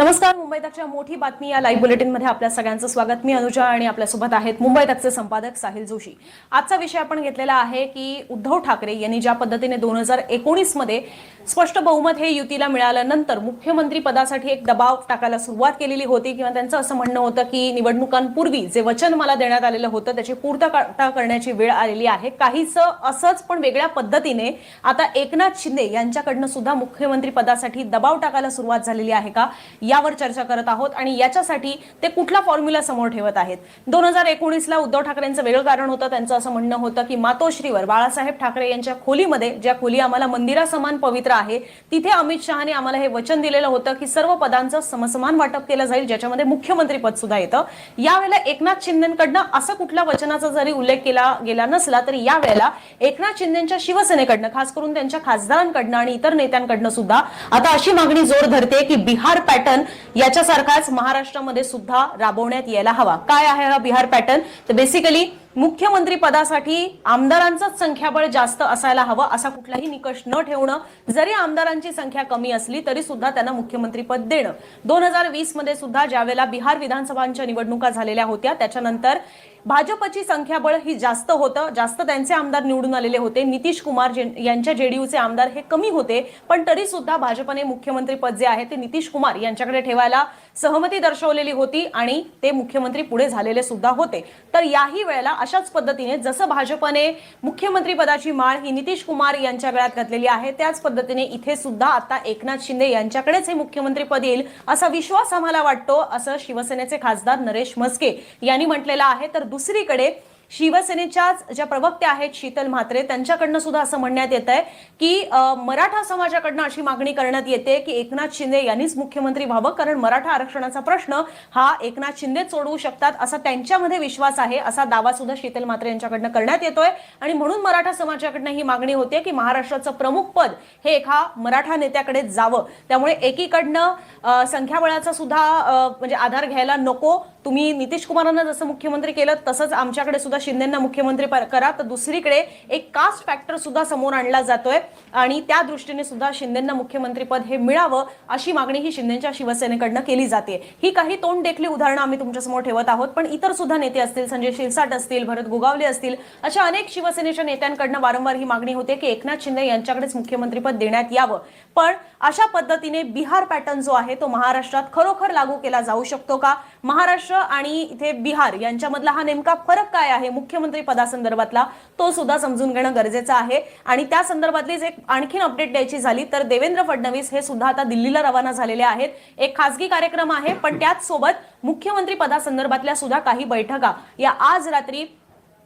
नमस्कार मुंबई तकच्या मोठी बातमी या लाईव्ह बुलेटिनमध्ये आपल्या सगळ्यांचं स्वागत. मी अनुजा आणि आपल्यासोबत आहेत मुंबई तकचे संपादक साहिल जोशी. आजचा विषय आपण घेतलेला आहे की उद्धव ठाकरे यांनी ज्या पद्धतीने दोन हजार एकोणीसमध्ये स्पष्ट बहुमत हे युतीला मिळाल्यानंतर मुख्यमंत्री पदासाठी एक दबाव टाकायला सुरुवात केलेली होती किंवा त्यांचं असं म्हणणं होतं की निवडणुकांपूर्वी जे वचन मला देण्यात आलेलं होतं त्याची पूर्तता करण्याची वेळ आलेली आहे. काहीच असंच पण वेगळ्या पद्धतीने आता एकनाथ शिंदे यांच्याकडनं सुद्धा मुख्यमंत्री पदासाठी दबाव टाकायला सुरुवात झालेली आहे का? यावर चर्चा करत आहोत आणि याच्यासाठी ते कुठला फॉर्म्युला समोर ठेवत आहेत? दोन हजार एकोणीसला उद्धव ठाकरेंचं वेगळं कारण होतं त्यांचं असं म्हणणं होतं की मातोश्रीवर बाळासाहेब ठाकरे यांच्या खोलीमध्ये ज्या खोली आम्हाला मंदिरासमान पवित्र आहे तिथे अमित शहाने आम्हाला हे वचन दिलेलं होतं की सर्व पदांचं समसमान वाटप केलं जाईल ज्याच्यामध्ये मुख्यमंत्री पद सुद्धा येतं. यावेळेला एकनाथ शिंदेकडनं असं कुठल्या वचनाचा जरी उल्लेख केला गेला नसला तरी यावेळेला एकनाथ शिंदेच्या शिवसेनेकडनं खास करून त्यांच्या खासदारांकडनं आणि इतर नेत्यांकडनं सुद्धा आता अशी मागणी जोर धरते की बिहार पॅटर्न याच्यासारखाच महाराष्ट्रामध्ये सुद्धा राबवण्यात यायला हवा. काय आहे हा बिहार पॅटर्न? तर बेसिकली मुख्यमंत्री पदासाठी आमदारांचंच संख्याबळ जास्त असायला हवं असा कुठलाही निकष न ठेवणं. जरी आमदारांची संख्या कमी असली तरी सुद्धा त्यांना मुख्यमंत्री पद देणं. दोन हजार वीसमध्ये सुद्धा ज्यावेळेला बिहार विधानसभांच्या निवडणुका झालेल्या होत्या त्याच्यानंतर भाजपची संख्याबळ ही जास्त होतं. जास्त त्यांचे आमदार निवडून आलेले होते. नितीश कुमार जे- यांच्या जेडीयूचे आमदार हे कमी होते. पण तरी सुद्धा भाजपने मुख्यमंत्री पद जे आहे ते नितीश कुमार यांच्याकडे ठेवायला सहमती दर्शवलेली होती आणि ते मुख्यमंत्री पुढे झालेले सुद्धा होते. तर याही वेळेला अशाच पद्धतीने जसं भाजपने मुख्यमंत्री पदाची माळ ही नितीश कुमार यांच्या गळ्यात घातलेली आहे त्याच पद्धतीने इथे सुद्धा आता एकनाथ शिंदे यांच्याकडेच हे मुख्यमंत्री पद येईल असा विश्वास आम्हाला वाटतो असं शिवसेनेचे खासदार नरेश म्हस्के यांनी म्हटलेलं आहे. तर दुसरीकडे शिवसेनेच्याच ज्या प्रवक्त्या आहेत शीतल म्हात्रे त्यांच्याकडनं सुद्धा असं म्हणण्यात येत आहे की मराठा समाजाकडनं अशी मागणी करण्यात येते की एकनाथ शिंदे यांनीच मुख्यमंत्री व्हावं कारण मराठा आरक्षणाचा प्रश्न हा एकनाथ शिंदे सोडवू शकतात असा त्यांच्यामध्ये विश्वास आहे असा दावा सुद्धा शीतल म्हात्रे यांच्याकडनं करण्यात येतोय. आणि म्हणून मराठा समाजाकडनं ही मागणी होते की महाराष्ट्राचं प्रमुख पद हे एका मराठा नेत्याकडे जावं. त्यामुळे एकीकडनं संख्याबळाचा सुद्धा म्हणजे आधार घ्यायला नको तुम्ही नितीश कुमारांना जसं मुख्यमंत्री केलं तसंच आमच्याकडे सुद्धा शिंदेना मुख्यमंत्री करा. तर दुसरीकडे एक कास्ट फॅक्टर सुद्धा समोर आणला जातोय. आणि त्या दृष्टीने सुद्धा शिंदेना मुख्यमंत्रीपद हे मिळावं अशी मागणी ही शिंदेच्या शिवसेनेकडनं केली जाते. ही काही तोंड देखली उदाहरणं आम्ही तुमच्यासमोर ठेवत आहोत. पण इतर सुद्धा नेते असतील संजय शिरसाट असतील भरत गोगावले असतील अशा अनेक शिवसेनेच्या नेत्यांकडनं वारंवार ही मागणी होते की एकनाथ शिंदे यांच्याकडेच मुख्यमंत्रीपद देण्यात यावं. पण अशा पद्धतीने बिहार पॅटर्न जो आहे तो महाराष्ट्रात खरोखर लागू केला जाऊ शकतो का? महाराष्ट्र आणि इथे बिहार यांच्यामधला हा नेमका फरक काय आहे? मुख्यमंत्री पदासंदर्भातला तो सुद्धा समजून घेणं गरजेचं आहे. आणि त्या संदर्भातलीच एक आणखीन अपडेट द्यायची झाली तर देवेंद्र फडणवीस हे सुद्धा आता दिल्लीला रवाना झालेले आहेत. एक खासगी कार्यक्रम आहे पण त्याच सोबत मुख्यमंत्री पदासंदर्भातल्या सुद्धा काही बैठका या आज रात्री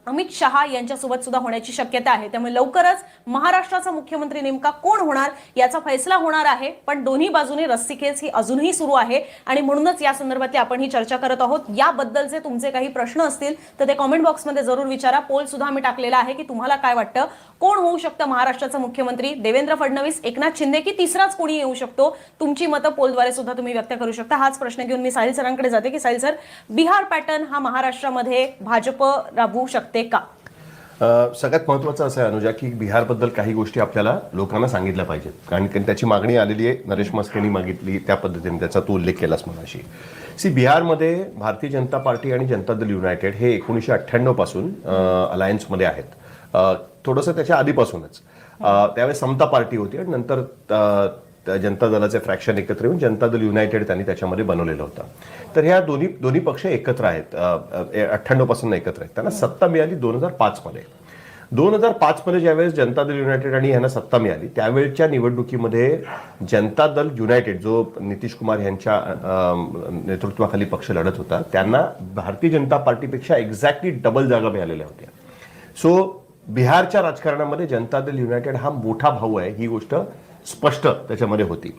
अमित शहा यांच्यासोबत सुद्धा होण्याची शक्यता आहे. त्यामुळे लवकरच महाराष्ट्राचा मुख्यमंत्री नेमका कोण होणार याचा फैसला होणार आहे. पण दोन्ही बाजूने रस्सीखेच ही अजूनही सुरू आहे. आणि म्हणूनच या संदर्भातली आपण ही चर्चा करत आहोत. याबद्दलचे तुमचे काही प्रश्न असतील तर ते कॉमेंट बॉक्समध्ये जरूर विचारा. पोल सुद्धा आम्ही टाकलेला आहे की तुम्हाला काय वाटतं? कोण होऊ शकतं महाराष्ट्राचा मुख्यमंत्री? देवेंद्र फडणवीस एकनाथ शिंदे की तिसराच कोणी येऊ शकतो? तुमची मतं पोलद्वारे सुद्धा तुम्ही व्यक्त करू शकता. हाच प्रश्न घेऊन मी साहिल सरांकडे जाते की साहिल सर बिहार पॅटर्न हा महाराष्ट्रामध्ये भाजप राबवू शकते का? सगळ्यात महत्वाचं असं आहे अनुजा की बिहारबद्दल काही गोष्टी आपल्याला लोकांना सांगितल्या पाहिजेत. कारण त्याची मागणी आलेली आहे नरेश मस्केनी मागितली त्या पद्धतीने त्याचा तू उल्लेख केलास मनाशी सी बिहारमध्ये भारतीय जनता पार्टी आणि जनता दल युनायटेड हे एकोणीसशे अठ्ठ्याण्णवपासून अलायन्समध्ये आहेत. थोडंसं त्याच्या आधीपासूनच. त्यावेळेस समता पार्टी होती आणि नंतर जनता दलाचे फ्रॅक्शन एकत्र येऊन जनता दल युनायटेड त्यांनी त्याच्यामध्ये बनवलेलं होतं. तर ह्या दोन्ही दोन्ही पक्ष एकत्र आहेत. अठ्ठ्याण्णवपासून एकत्र आहेत. त्यांना सत्ता मिळाली दोन हजार पाच मध्ये. दोन हजार पाच मध्ये ज्यावेळेस जनता दल युनायटेड आणि यांना सत्ता मिळाली त्यावेळच्या निवडणुकीमध्ये जनता दल युनायटेड जो नितीश कुमार यांच्या नेतृत्वाखाली पक्ष लढत होता त्यांना भारतीय जनता पार्टीपेक्षा एक्झॅक्टली डबल जागा मिळालेल्या होत्या. सो बिहारच्या राजकारणामध्ये जनता दल युनायटेड हा मोठा भाऊ आहे ही गोष्ट स्पष्ट त्याच्यामध्ये होती.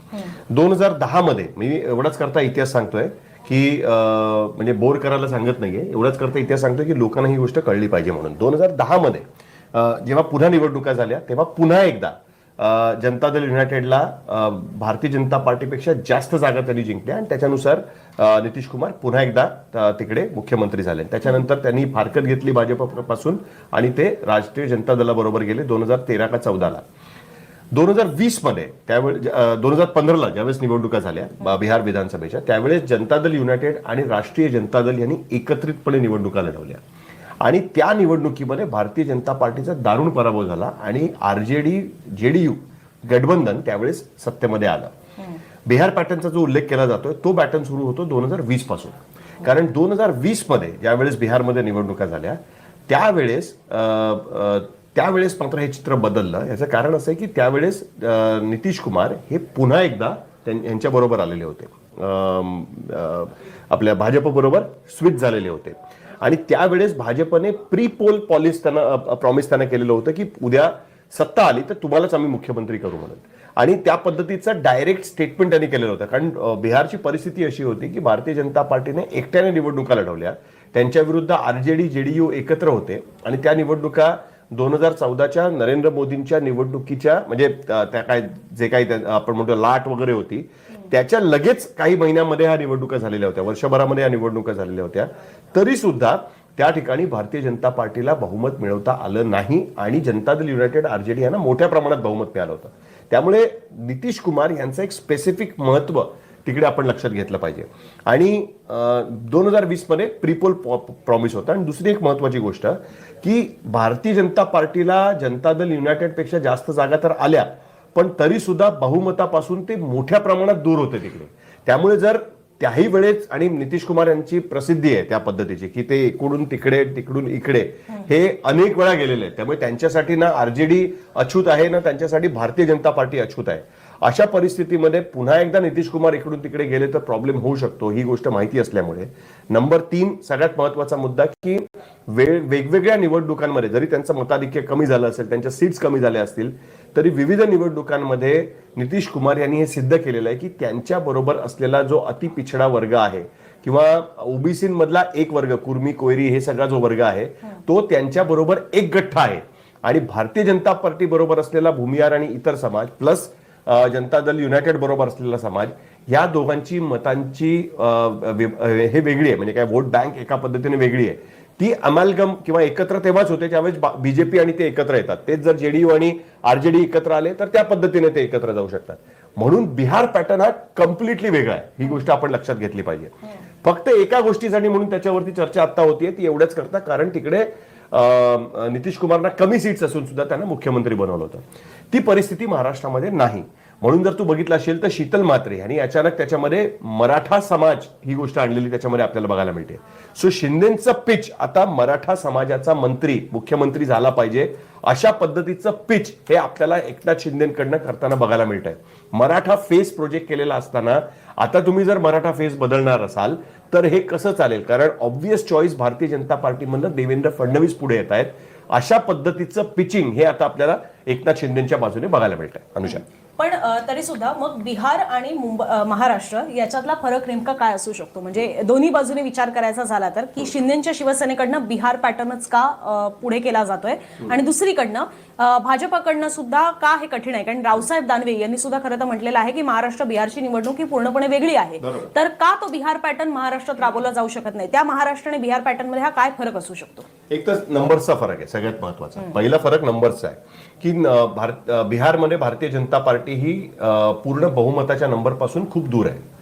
दोन हजार दहा मध्ये मी एवढाच करता इतिहास सांगतोय की म्हणजे बोर करायला सांगत नाहीये. एवढंच करता इतिहास सांगतो की लोकांना ही गोष्ट कळली पाहिजे म्हणून. दोन हजार दहामध्ये जेव्हा पुन्हा निवडणुका झाल्या तेव्हा पुन्हा एकदा जनता दल युनायटेडला भारतीय जनता पार्टीपेक्षा जास्त जागा त्यांनी जिंकल्या आणि त्याच्यानुसार नितीश कुमार पुन्हा एकदा तिकडे मुख्यमंत्री झाले. त्याच्यानंतर त्यांनी फारकत घेतली भाजपपासून आणि ते राष्ट्रीय जनता दलाबरोबर गेले दोन हजार तेरा का चौदाला. दोन हजार वीसमध्ये त्यावेळी दोन हजार पंधराला ज्यावेळेस निवडणुका झाल्या ब- बिहार विधानसभेच्या त्यावेळेस जनता दल युनायटेड आणि राष्ट्रीय जनता दल यांनी एकत्रितपणे निवडणुका लढवल्या. आणि त्या निवडणुकीमध्ये भारतीय जनता पार्टीचा दारुण पराभव झाला आणि आरजेडी जेडीयू गठबंधन त्यावेळेस सत्तेमध्ये आलं. बिहार पॅटर्नचा जो उल्लेख केला जातोय तो पॅटर्न सुरू होतो दोन हजार वीसपासून. कारण दोन हजार वीसमध्ये ज्यावेळेस बिहारमध्ये निवडणुका झाल्या त्यावेळेस त्यावेळेस मात्र हे चित्र बदललं. याचं कारण असं आहे की त्यावेळेस नितीश कुमार हे पुन्हा एकदा यांच्याबरोबर आलेले होते. आपल्या भाजपबरोबर स्विच झालेले होते. आणि त्यावेळेस भाजपने प्री पोल पॉलिस त्यांना प्रॉमिस त्यांना केलेलं होतं की उद्या सत्ता आली तर तुम्हालाच आम्ही मुख्यमंत्री करू म्हणून. आणि त्या पद्धतीचं डायरेक्ट स्टेटमेंट त्यांनी केलेलं होतं. कारण बिहारची परिस्थिती अशी होती की भारतीय जनता पार्टीने एकट्याने निवडणुका लढवल्या. त्यांच्या विरुद्ध डी यू एकत्र होते. आणि त्या निवडणुका दोन हजार चौदाच्या नरेंद्र मोदींच्या निवडणुकीच्या म्हणजे त्या काय जे काही त्या- आपण म्हणतो लाट वगैरे होती त्याच्या लगेच काही महिन्यामध्ये ह्या निवडणुका झालेल्या होत्या. वर्षभरामध्ये या निवडणुका झालेल्या होत्या. तरी सुद्धा त्या ठिकाणी भारतीय जनता पार्टीला बहुमत मिळवता आलं नाही आणि जनता दल युनायटेड आरजेडी यांना मोठ्या प्रमाणात बहुमत मिळालं होतं. त्यामुळे नितीश कुमार यांचं एक स्पेसिफिक महत्त्व तिकडे आपण लक्षात घेतलं पाहिजे. आणि दोन हजार वीसमध्ये प्रिपोल प्रॉमिस होता. आणि दुसरी एक महत्वाची गोष्ट की भारतीय जनता पार्टीला जनता दल युनायटेडपेक्षा जास्त जागा तर आल्या पण तरी सुद्धा बहुमतापासून ते मोठ्या प्रमाणात दूर होते तिकडे. त्यामुळे जर त्याही वेळेस आणि नितीश कुमार यांची प्रसिद्धी आहे त्या पद्धतीची की ते इकडून तिकडे तिकडून इकडे हे अनेक वेळा गेलेले आहेत. त्यामुळे त्यांच्यासाठी ना आरजेडी अछूत आहे ना त्यांच्यासाठी भारतीय जनता पार्टी अछूत आहे. अशा परिस्थितीमध्ये पुन्हा एकदा नितीश कुमार इकडून तिकडे गेले तर प्रॉब्लेम होऊ शकतो ही गोष्ट माहिती असल्यामुळे. नंबर तीन सगळ्यात महत्त्वाचा मुद्दा की वेळ वेगवेगळ्या निवडणुकांमध्ये जरी त्यांचं मताधिक्य कमी झालं असेल त्यांच्या सीट्स कमी झाल्या असतील तरी विविध निवडणुकांमध्ये नितीश कुमार यांनी हे सिद्ध केलेलं आहे की त्यांच्या बरोबर असलेला जो अति पिछडा वर्ग आहे किंवा ओबीसी मधला एक वर्ग कुर्मी कोयरी हे सगळा जो वर्ग आहे तो त्यांच्या बरोबर एक गठ्ठा आहे. आणि भारतीय जनता पार्टी बरोबर असलेला भूमिहार आणि इतर समाज प्लस जनता दल युनायटेड बरोबर असलेला समाज या दोघांची मतांची हे वेगळी आहे. म्हणजे काय वोट बँक एका पद्धतीने वेगळी आहे. ती अमालगम किंवा एकत्र तेव्हाच होते ज्यावेळेस बीजेपी आणि ते एकत्र येतात. तेच जर जेडीयू आणि आरजेडी एकत्र आले तर त्या पद्धतीने ते एकत्र जाऊ शकतात. म्हणून बिहार पॅटर्न हा कम्प्लिटली वेगळा आहे. ही गोष्ट आपण लक्षात घेतली पाहिजे. फक्त एका गोष्टीसाठी म्हणून त्याच्यावरती चर्चा आता होतीये ती एवढंच करता कारण तिकडे नितीश कुमारना कमी सीट्स असून सुद्धा त्यांना मुख्यमंत्री बनवलं होतं. ती परिस्थिती महाराष्ट्रामध्ये नाही. म्हणून जर तू बघितलं असेल तर शीतल मात्रे आणि अचानक त्याच्यामध्ये मराठा समाज ही गोष्ट आणलेली त्याच्यामध्ये आपल्याला बघायला मिळते. सो शिंदेचं पिच आता मराठा समाजाचा मंत्री मुख्यमंत्री झाला पाहिजे अशा पद्धतीचं पिच हे आपल्याला एकनाथ शिंदेकडनं करताना बघायला मिळत आहे मराठा फेस प्रोजेक्ट केलेला असताना आता तुम्ही जर मराठा फेस बदलणार असाल तर हे कसं चालेल? कारण ऑब्विस चॉईस भारतीय जनता पार्टीमधनं देवेंद्र फडणवीस पुढे येत आहेत. अशा पद्धतीचं पिचिंग हे आता आपल्याला एकनाथ शिंदेच्या बाजूने बघायला मिळत आहे अनुषा पण तरी सुद्धा मग बिहार आणि मुंबई महाराष्ट्र याच्यातला फरक नेमका काय असू शकतो? म्हणजे दोन्ही बाजूने विचार करायचा झाला तर की शिंदेच्या शिवसेनेकडनं बिहार पॅटर्नच का पुढे केला जातोय? आणि दुसरीकडनं भाजपाकडनं सुद्धा का हे कठीण आहे? कारण रावसाहेब दानवे यांनी सुद्धा खरं तर म्हटलेलं आहे की महाराष्ट्र बिहारची निवडणूक ही पूर्णपणे वेगळी आहे. तर का तो बिहार पॅटर्न महाराष्ट्रात राबवला जाऊ शकत नाही? त्या महाराष्ट्र आणि बिहार पॅटर्नमध्ये हा काय फरक असू शकतो? एक तर नंबरचा फरक आहे सगळ्यात महत्त्वाचा पहिला फरक नंबरचा आहे. की भारत बिहारमध्ये भारतीय जनता पार्टी ही पूर्ण बहुमताच्या नंबरपासून खूप दूर आहे.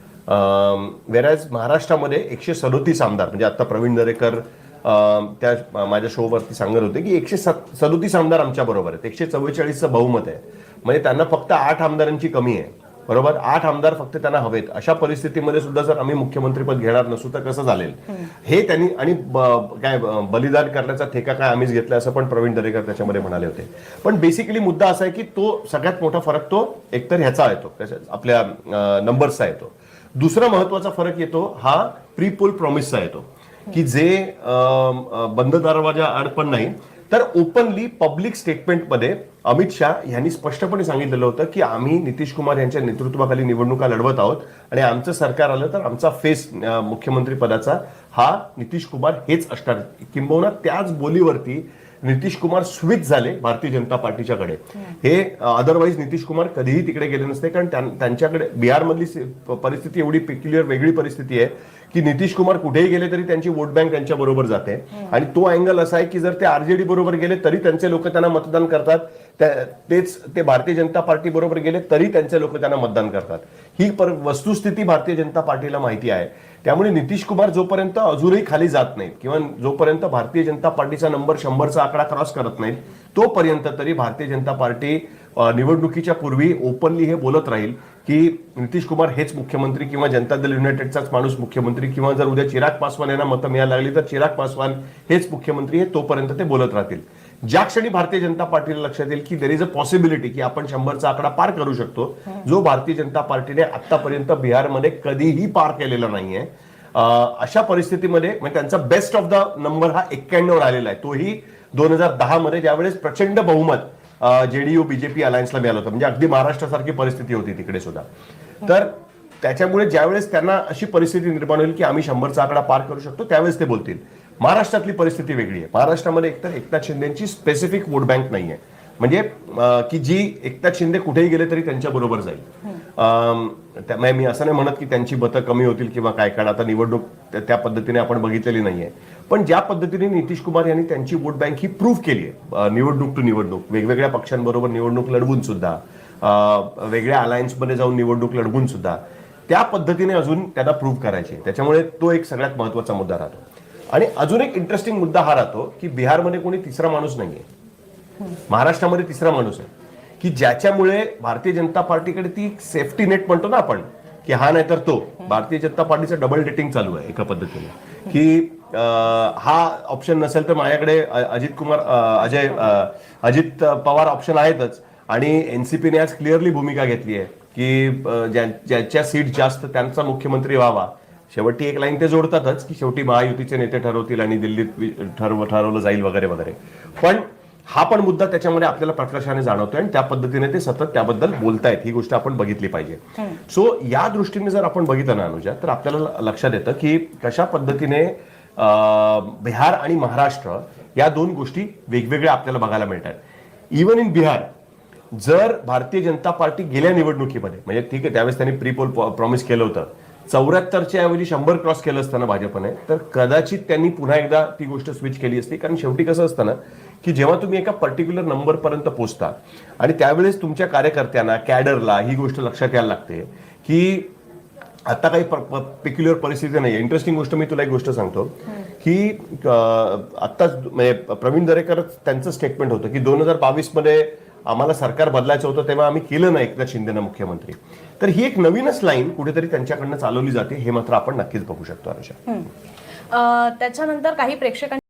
वेरॅज महाराष्ट्रामध्ये एकशे सदोतीस आमदार म्हणजे आता प्रवीण दरेकर त्या माझ्या शोवरती सांगत होते की एकशे सदोतीस आमदार आमच्या बरोबर आहेत. एकशे चव्वेचाळीसचं बहुमत आहे. म्हणजे त्यांना फक्त आठ आमदारांची कमी आहे. बरोबर? आठ आमदार फक्त त्यांना हवेत. अशा परिस्थितीमध्ये सुद्धा जर आम्ही मुख्यमंत्रीपद घेणार नसू तर कसं चालेल? हे त्यांनी आणि काय बलिदान करण्याचा ठेका काय आम्हीच घेतला असं पण प्रवीण दरेकर त्याच्यामध्ये म्हणाले होते. पण बेसिकली मुद्दा असा आहे की तो सगळ्यात मोठा फरक तो एकतर ह्याचा येतो. आपल्या नंबर्सचा येतो. दुसरा महत्त्वाचा फरक येतो हा प्री पोल प्रॉमिसचा येतो. की जे बंद दरवाजा आड पण नाही. तर ओपनली पब्लिक स्टेटमेंटमध्ये अमित शाह यांनी स्पष्टपणे सांगितलेलं होतं की आम्ही नितीश कुमार यांच्या नेतृत्वाखाली निवडणुका लढवत आहोत आणि आमचं सरकार आलं तर आमचा फेस मुख्यमंत्री पदाचा हा नितीश कुमार हेच असणार किंबहुना त्याच बोलीवरती नितीश कुमार स्विच झाले भारतीय जनता पार्टीच्याकडे हे अदरवाईज नितीश कुमार कधीही तिकडे गेले नसते कारण त्यां- त्यांच्याकडे बिहारमधली परिस्थिती एवढी पेक्युलियर वेगळी परिस्थिती आहे की नितीश कुमार कुठेही गेले तरी त्यांची वोट बँक त्यांच्या बरोबर जाते. आणि तो अँगल असा आहे की जर ते आरजेडी बरोबर गेले तरी त्यांचे लोक त्यांना मतदान करतात. तेच ते भारतीय जनता पार्टी बरोबर गेले तरी त्यांचे लोक त्यांना मतदान करतात. ही पर वस्तुस्थिती भारतीय जनता पार्टीला माहिती आहे. त्यामुळे नितीश कुमार जोपर्यंत अजूनही खाली जात नाहीत किंवा जोपर्यंत भारतीय जनता पार्टीचा नंबर शंभरचा आकडा क्रॉस करत नाहीत तोपर्यंत तरी भारतीय जनता पार्टी निवडणुकीच्या पूर्वी ओपनली हे बोलत राहील की नितीश कुमार हेच मुख्यमंत्री किंवा जनता दल युनायटेडचाच माणूस मुख्यमंत्री किंवा जर उद्या चिराग पासवान यांना मतं मिळायला लागली तर चिराग पासवान हेच मुख्यमंत्री हे तोपर्यंत ते बोलत राहतील. ज्या क्षणी भारतीय जनता पार्टीला लक्षात येईल की देर इज अ पॉसिबिलिटी की आपण शंभरचा आकडा पार करू शकतो जो भारतीय जनता पार्टीने आतापर्यंत बिहारमध्ये कधीही पार केलेला नाहीये. अशा परिस्थितीमध्ये म्हणजे त्यांचा बेस्ट ऑफ द नंबर हा एक्क्याण्णव आलेला आहे. तोही दोन हजार दहा मध्ये ज्यावेळेस प्रचंड बहुमत जेडीयू बीजेपी अलायन्सला मिळालं होतं. म्हणजे अगदी महाराष्ट्रासारखी परिस्थिती होती तिकडे सुद्धा. तर त्याच्यामुळे ज्यावेळेस त्यांना अशी परिस्थिती निर्माण होईल की आम्ही शंभरचा आकडा पार करू शकतो त्यावेळेस ते बोलतील. महाराष्ट्रातली परिस्थिती वेगळी आहे. महाराष्ट्रामध्ये एकतर एकनाथ शिंदेची स्पेसिफिक वोट बँक नाही आहे म्हणजे की जी एकनाथ शिंदे कुठेही गेले तरी त्यांच्या बरोबर जाईल. म्हणजे मी असं नाही म्हणत की त्यांची मतं कमी होतील किंवा काय कारण आता निवडणूक त्या- पद्धतीने आपण बघितलेली नाहीये. पण ज्या पद्धतीने नितीश कुमार यांनी त्यांची वोट बँक ही प्रूव्ह केली आहे. निवडणूक टू निवडणूक वेगवेगळ्या पक्षांबरोबर निवडणूक लढवून सुद्धा वेगळ्या अलायन्समध्ये जाऊन निवडणूक लढवून सुद्धा त्या पद्धतीने अजून त्यांना प्रूव्ह करायचे. त्याच्यामुळे तो एक सगळ्यात महत्त्वाचा मुद्दा राहतो. आणि अजून एक इंटरेस्टिंग मुद्दा हा राहतो की बिहारमध्ये कोणी तिसरा माणूस नाहीये. महाराष्ट्रामध्ये तिसरा माणूस आहे. की ज्याच्यामुळे भारतीय जनता पार्टीकडे ती सेफ्टी नेट म्हणतो ना आपण की हा नाही तर तो. भारतीय जनता पार्टीचं डबल डेटिंग चालू आहे एका पद्धतीने. की हा ऑप्शन नसेल तर माझ्याकडे अजित कुमार अजय अजित पवार ऑप्शन आहेतच. आणि एनसीपीने आज क्लिअरली भूमिका घेतली आहे की ज्यांच्या सीट जास्त त्यांचा मुख्यमंत्री व्हावा. शेवटी एक लाईन ते जोडतातच की शेवटी महायुतीचे नेते ठरवतील आणि दिल्लीत ठरव ठरवलं जाईल वगैरे वगैरे. पण हा पण मुद्दा त्याच्यामध्ये आपल्याला प्रकर्षाने जाणवतोय आणि त्या पद्धतीने ते सतत त्याबद्दल बोलतायत. ही गोष्ट आपण बघितली पाहिजे. सो या दृष्टीने जर आपण बघितलं ना अनुजा तर आपल्याला लक्षात येतं की कशा पद्धतीने बिहार आणि महाराष्ट्र या दोन गोष्टी वेगवेगळ्या आपल्याला बघायला मिळतात. इवन इन बिहार जर भारतीय जनता पार्टी गेल्या निवडणुकीमध्ये म्हणजे ठीक आहे त्यावेळेस त्यांनी प्री पोल प्रॉमिस केलं होतं. चौऱ्याहत्तरच्या ऐवजी शंभर क्रॉस केलं असताना भाजपने. तर कदाचित त्यांनी पुन्हा एकदा ती गोष्ट स्विच केली असती. कारण शेवटी कसं असतं ना की जेव्हा तुम्ही एका पर्टिक्युलर नंबर पर्यंत पोहोचता आणि त्यावेळेस तुमच्या कार्यकर्त्यांना कॅडरला ही गोष्ट लक्षात यायला लागते की आता काही पर्टिक्युलर परिस्थिती नाही इंटरेस्टिंग गोष्ट मी तुला एक गोष्ट सांगतो की आत्ताच म्हणजे प्रवीण दरेकर त्यांचं स्टेटमेंट होतं की दोन हजार बावीसमध्ये आम्हाला सरकार बदलायचं होतं तेव्हा आम्ही केलं नाही एकनाथ शिंदेना मुख्यमंत्री. तर ही एक नवीनच लाईन कुठेतरी त्यांच्याकडनं चालवली जाते हे मात्र आपण नक्कीच बघू शकतो त्याच्यानंतर काही प्रेक्षकांनी